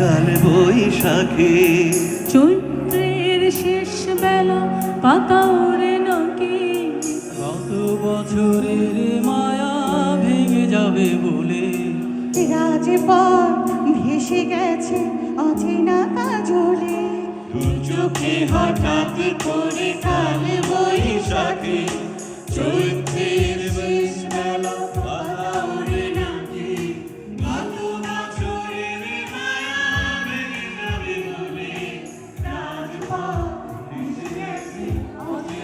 কাল বৈশাখে। চৈত্রের শেষ বেলা পাতা ওরে নাকি? কত বছরের মায়া ভেঙে যাবে বলে। রাজপথ ভেসে গেছে অচেনা কাজলে। চোখে হঠাৎ করে কাল বৈশাখে।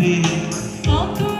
ver.